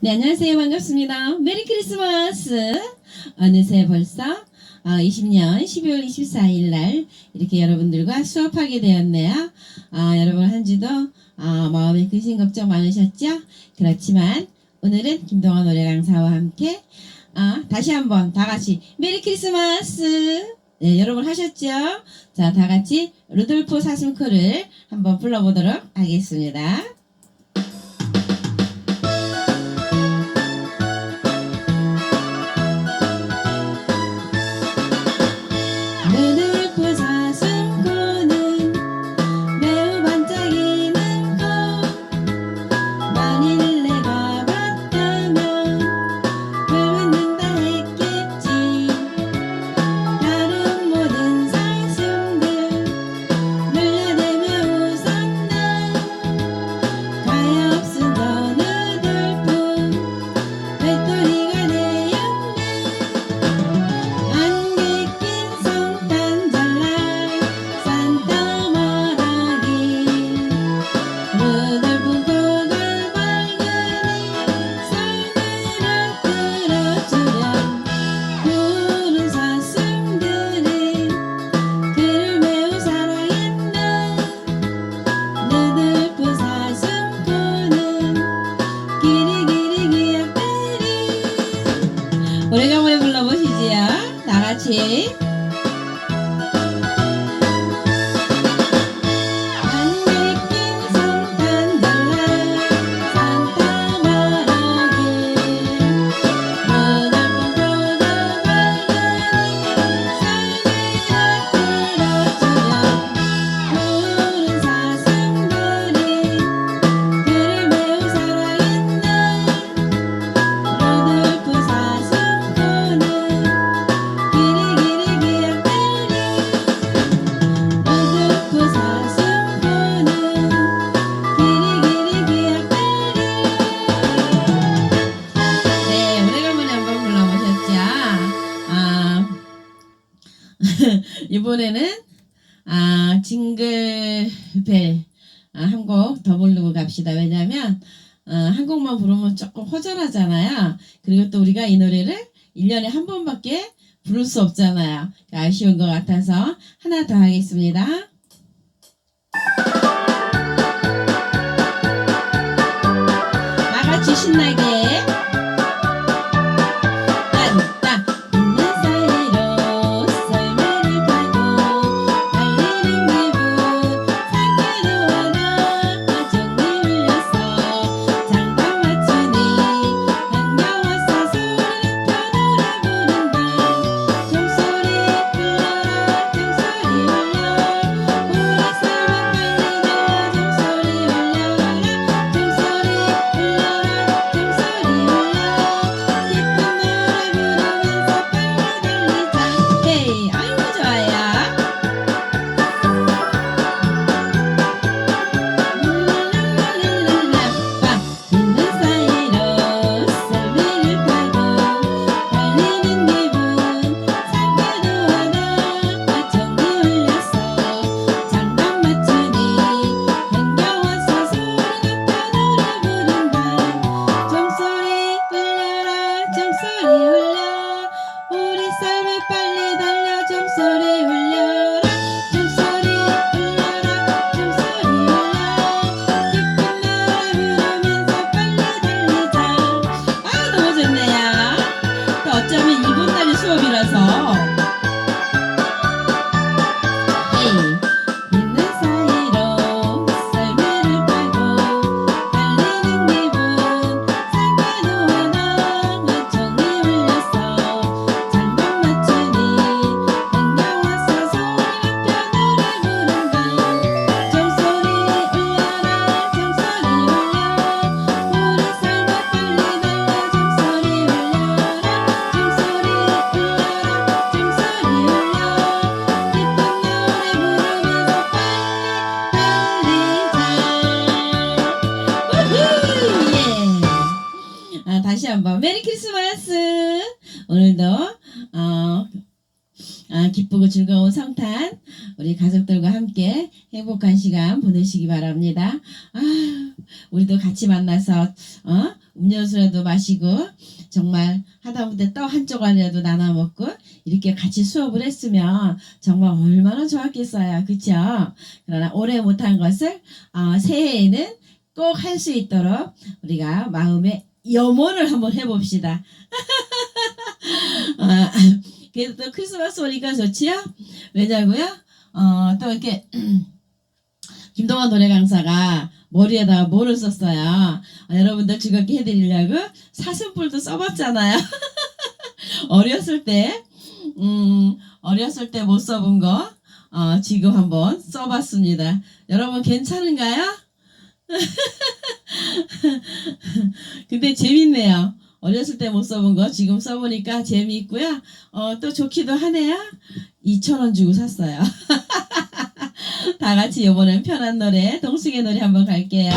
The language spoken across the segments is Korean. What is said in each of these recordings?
네, 안녕하세요. 반갑습니다. 메리 크리스마스! 어느새 벌써 20년 12월 24일 날 이렇게 여러분들과 수업하게 되었네요. 아, 여러분 한 주도 아, 마음에 근심 걱정 많으셨죠? 그렇지만 오늘은 김동원 노래 강사와 함께 아, 다시 한번 다 같이 메리 크리스마스! 네, 여러분 하셨죠? 자, 다 같이 루돌프 사슴코를 한번 불러보도록 하겠습니다. 한번 불러보시지요. 나같이. 이번에는 아 징글벨 아, 한곡 더 부르고 갑시다. 왜냐하면 아, 한곡만 부르면 조금 허전하잖아요. 그리고 또 우리가 이 노래를 1년에 한 번밖에 부를 수 없잖아요. 그러니까 아쉬운 것 같아서 하나 더 하겠습니다. 나같이 신나게 다시 한번 메리 크리스마스! 오늘도 어, 아, 기쁘고 즐거운 성탄 우리 가족들과 함께 행복한 시간 보내시기 바랍니다. 아, 우리도 같이 만나서 어? 음료수라도 마시고 정말 하다못해 또 한쪽안이라도 나눠 먹고 이렇게 같이 수업을 했으면 정말 얼마나 좋았겠어요. 그쵸? 그러나 오래 못한 것을 어, 새해에는 꼭 할 수 있도록 우리가 마음에 염원을 한번 해봅시다. 아, 그래도 또 크리스마스 오니까 좋지요? 왜냐고요? 어, 또 이렇게 김동완 노래 강사가 머리에다가 뭐를 썼어요. 아, 여러분들 즐겁게 해드리려고 사슴뿔도 써봤잖아요. 어렸을 때, 음, 어렸을 때 못 써본 거, 어, 지금 한번 써봤습니다. 여러분 괜찮은가요? 근데 재밌네요. 어렸을 때 못 써본 거 지금 써보니까 재미있고요. 어, 또 좋기도 하네요. 2,000원 주고 샀어요. 다 같이 이번엔 편한 노래, 동숙의 노래 한번 갈게요.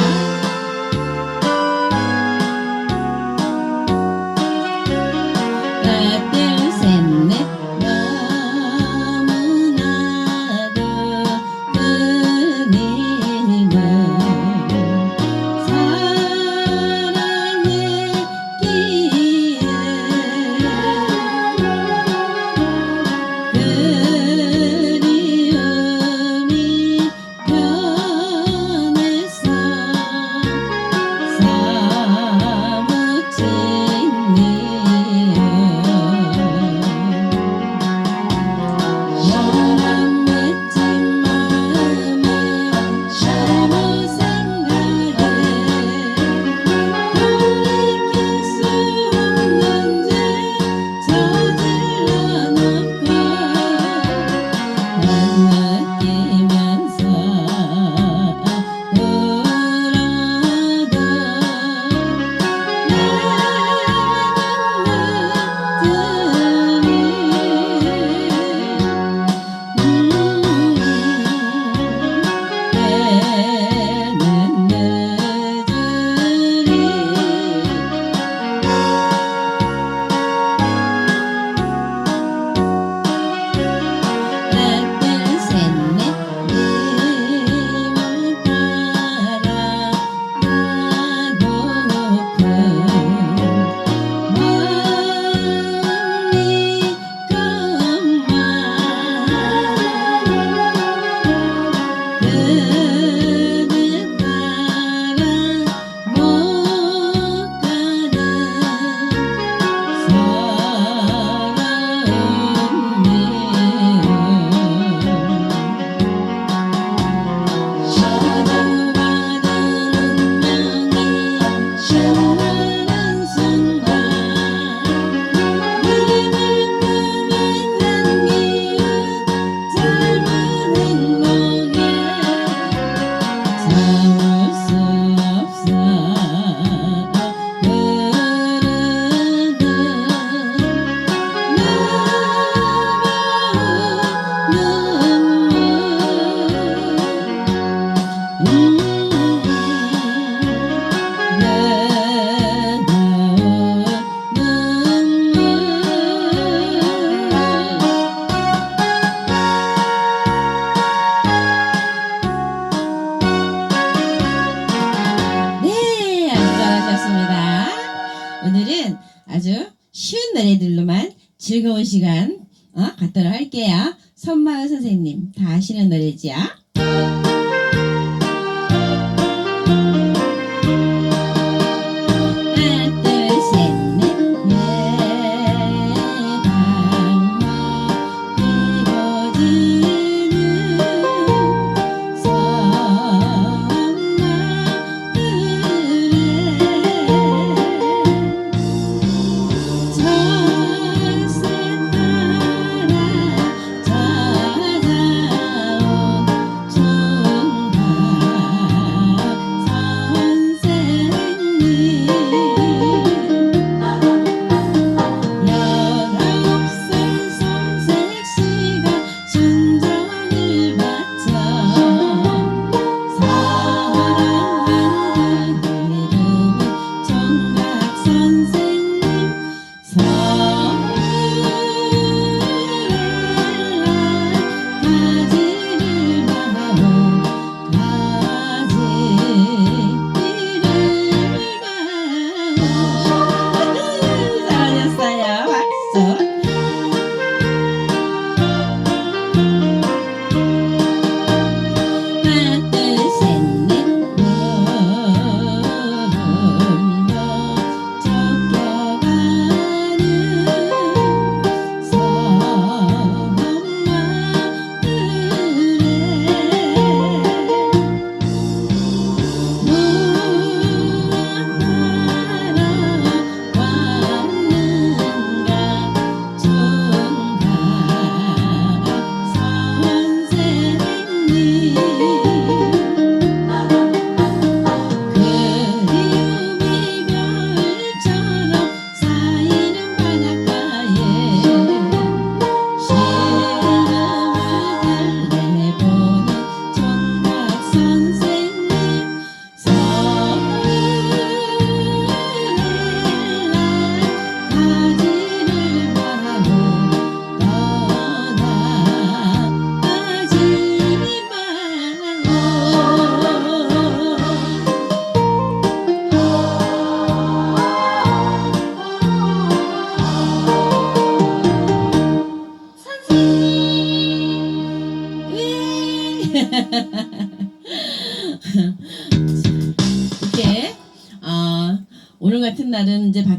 아주 쉬운 노래들로만 즐거운 시간 어, 갖도록 할게요. 손마을 선생님 다 아시는 노래지요?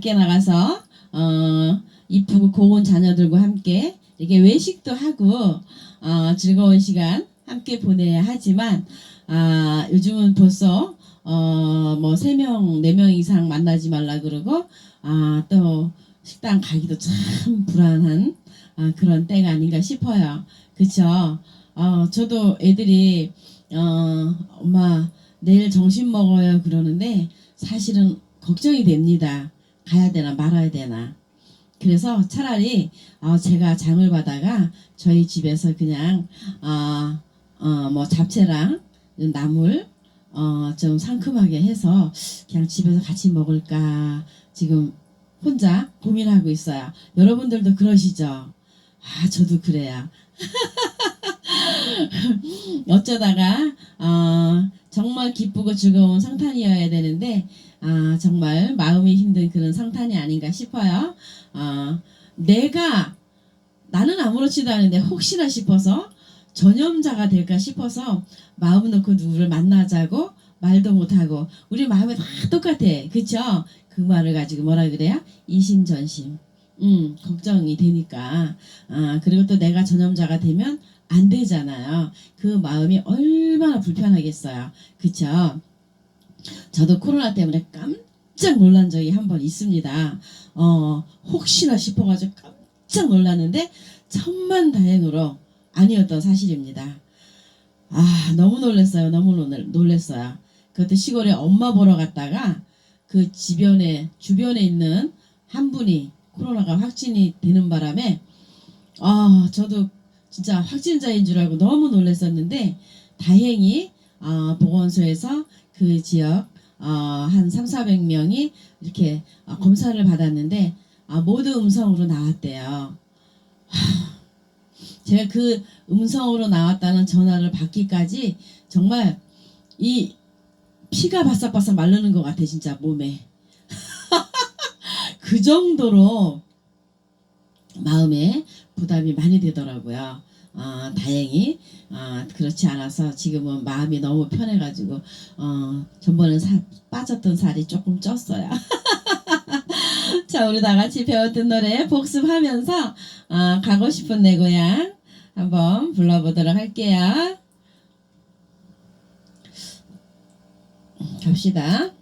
밖에 나가서 어, 이쁘고 고운 자녀들과 함께 이렇게 외식도 하고 어, 즐거운 시간 함께 보내야 하지만 아, 요즘은 벌써 어, 뭐, 세 명, 네명 이상 만나지 말라 그러고, 아, 또, 식당 가기도 참 불안한, 아, 그런 때가 아닌가 싶어요. 그쵸? 어, 저도 애들이, 어, 엄마, 내일 점심 먹어요. 그러는데, 사실은 걱정이 됩니다. 가야 되나 말아야 되나. 그래서 차라리, 어, 제가 장을 받다가 저희 집에서 그냥, 아, 어, 뭐, 잡채랑 나물, 어, 좀 상큼하게 해서 그냥 집에서 같이 먹을까 지금 혼자 고민하고 있어요. 여러분들도 그러시죠? 아, 저도 그래요. 어쩌다가 어, 정말 기쁘고 즐거운 상탄이어야 되는데 아, 정말 마음이 힘든 그런 상탄이 아닌가 싶어요. 어, 내가 나는 아무렇지도 않은데 혹시나 싶어서 전염자가 될까 싶어서 마음 놓고 누구를 만나자고 말도 못하고 우리 마음이 다 똑같아. 그쵸? 그 말을 가지고 뭐라 그래요? 이심전심. 음 걱정이 되니까. 아 그리고 또 내가 전염자가 되면 안 되잖아요. 그 마음이 얼마나 불편하겠어요. 그쵸 저도 코로나 때문에 깜짝 놀란 적이 한 번 있습니다 어 혹시나 싶어가지고 깜짝 놀랐는데 천만 다행으로 아니었던 사실입니다. 아, 너무 놀랐어요. 너무 놀- 놀랐어요. 그것도 시골에 엄마 보러 갔다가 그 주변에, 주변에 있는 한 분이 코로나가 확진이 되는 바람에 아, 저도 진짜 확진자인 줄 알고 너무 놀랐었는데 다행히 아, 보건소에서 그 지역 어, 한 3, 400명이 이렇게 어, 검사를 받았는데 아, 모두 음성으로 나왔대요. 제가 그 음성으로 나왔다는 전화를 받기까지 정말 이 피가 바싹바싹 마르는 것 같아 진짜 몸에 그 정도로 마음에 부담이 많이 되더라고요. 아, 다행히 아, 그렇지 않아서 지금은 마음이 너무 편해가지고 어, 전번에 살, 빠졌던 살이 조금 쪘어요. 자, 우리 다 같이 배웠던 노래 복습하면서 아, 가고 싶은 내 고향 한번 불러보도록 할게요. 갑시다.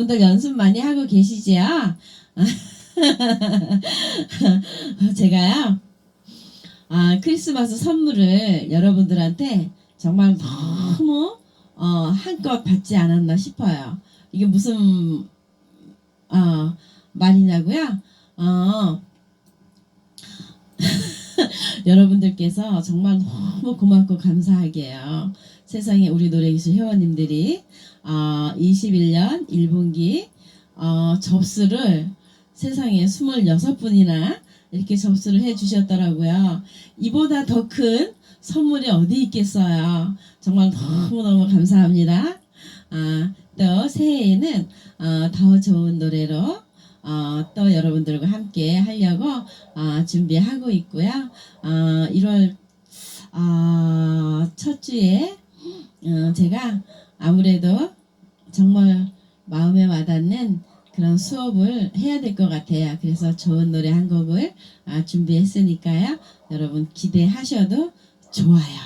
여러분들 연습 많이 하고 계시지요? 제가요, 아, 크리스마스 선물을 여러분들한테 정말 너무, 어, 한껏 받지 않았나 싶어요. 이게 무슨, 어, 말이냐고요? 어, 여러분들께서 정말 너무 고맙고 감사하게요. 세상에 우리 노래기술 회원님들이 어, 21년 1분기 어, 접수를 세상에 26분이나 이렇게 접수를 해 주셨더라고요. 이보다 더 큰 선물이 어디 있겠어요. 정말 너무너무 감사합니다. 아, 또 새해에는 어, 더 좋은 노래로 어, 또 여러분들과 함께 하려고 어, 준비하고 있고요. 어, 1월 어, 첫 주에 어, 제가 아무래도 정말 마음에 와닿는 그런 수업을 해야 될 것 같아요. 그래서 좋은 노래 한 곡을 아, 준비했으니까요. 여러분 기대하셔도 좋아요.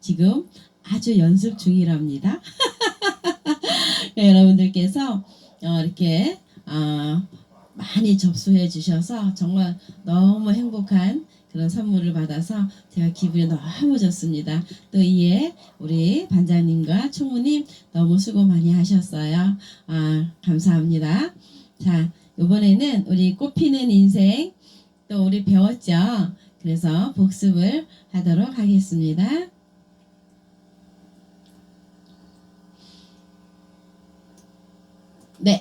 지금 아주 연습 중이랍니다. 여러분들께서 어, 이렇게 어, 많이 접수해 주셔서 정말 너무 행복한 그런 선물을 받아서 제가 기분이 너무 좋습니다. 또 이에 우리 반장님과 총무님 너무 수고 많이 하셨어요. 아, 감사합니다. 자, 이번에는 우리 꽃피는 인생 또 우리 배웠죠. 그래서 복습을 하도록 하겠습니다. 네.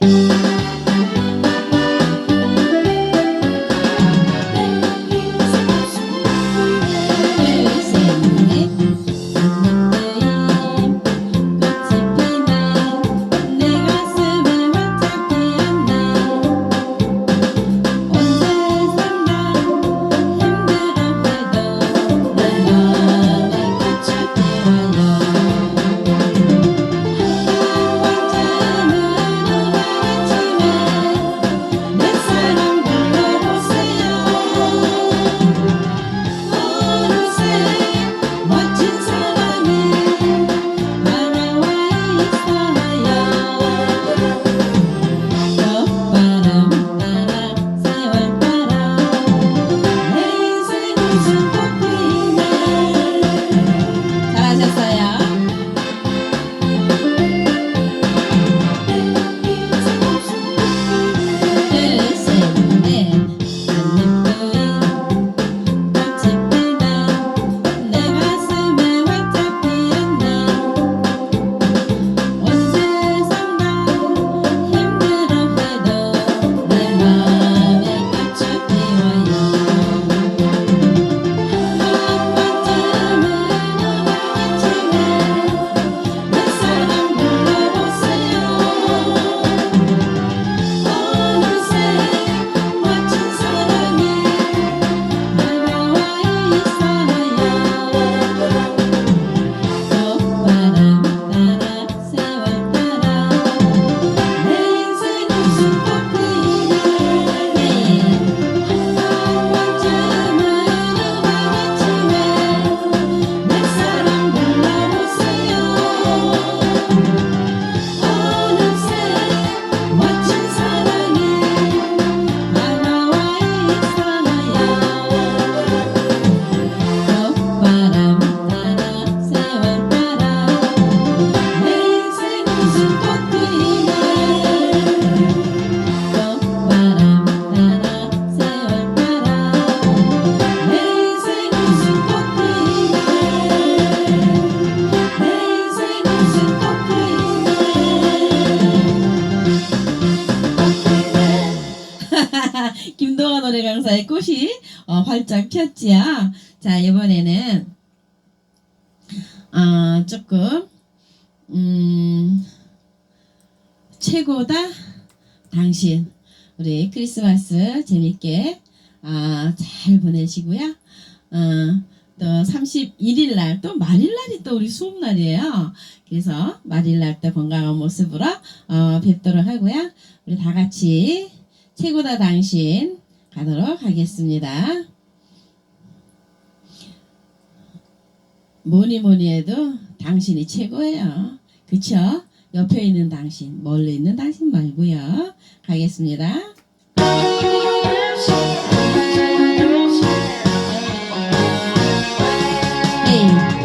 어, 폈지요. 자 이번에는 어, 조금 음, 최고다 당신 우리 크리스마스 재밌게 아, 잘 보내시고요. 어, 또 31일 날 또 말일 날이 또 우리 수업 날이에요. 그래서 말일 날 때 건강한 모습으로 어, 뵙도록 하고요. 우리 다 같이 최고다 당신 가도록 하겠습니다. 뭐니 뭐니 해도 당신이 최고예요. 그쵸? 옆에 있는 당신, 멀리 있는 당신 말고요. 가겠습니다. 에이.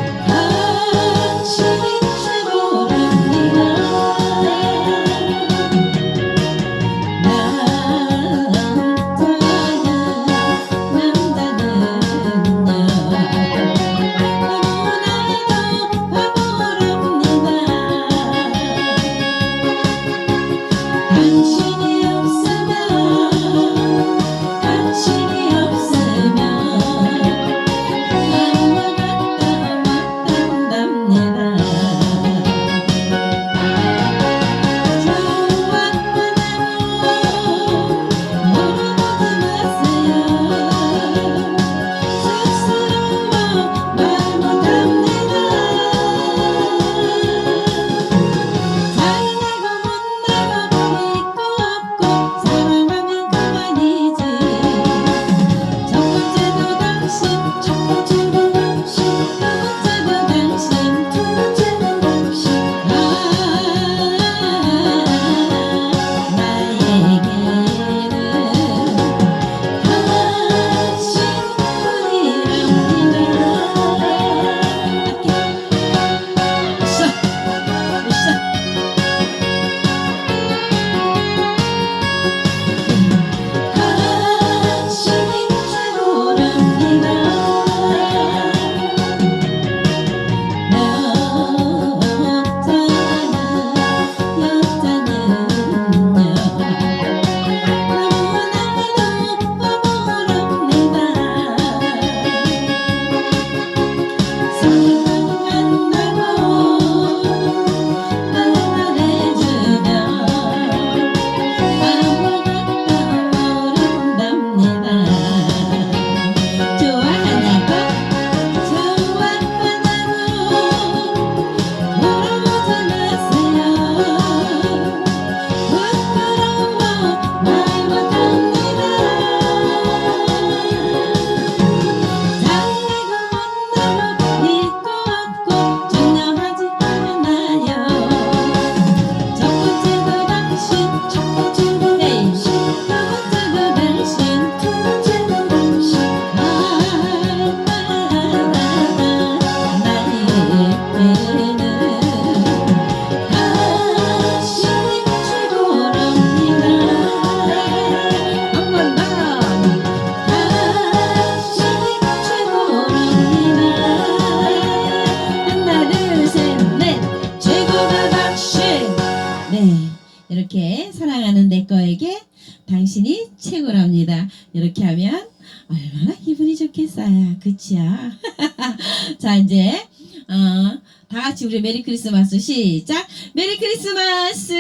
우리 메리 크리스마스 시작. 메리 크리스마스.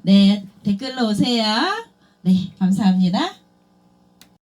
네, 댓글로 오세요. 네, 감사합니다.